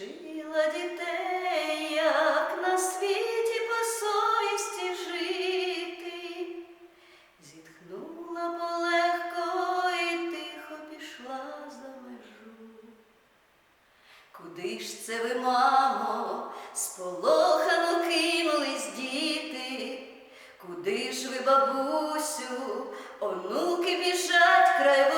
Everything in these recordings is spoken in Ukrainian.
Навчила дітей, як на світі по совісті жити, зітхнула полегко і тихо пішла за межу. Куди ж це ви, мамо, сполохано кинулись діти? Куди ж ви, бабусю, онуки біжать край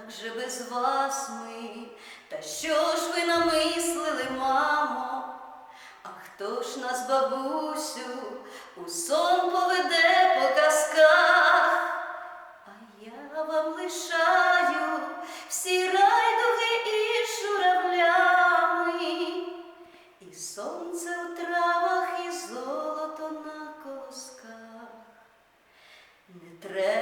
як же без вас ми, та що ж ви намислили, мамо? А хто ж нас, бабусю, у сон поведе по казках? А я вам лишаю всі райдуги і журавлями, і сонце у травах, і золото на колосках. Не треба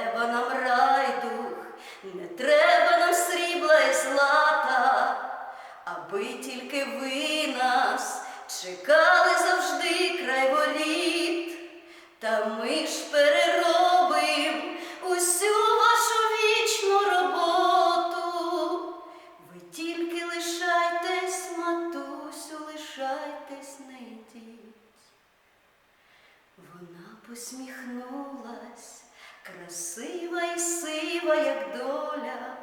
аби тільки ви нас чекали завжди край воріт, та ми ж переробим усю вашу вічну роботу. Ви тільки лишайтесь, матусю, лишайтесь, не йдіть. Вона посміхнулась, красива і сива, як доля,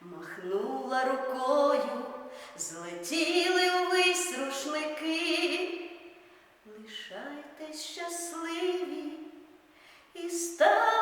махнула рукою, злетіли ввись рушники. Лишайтесь щасливі і стала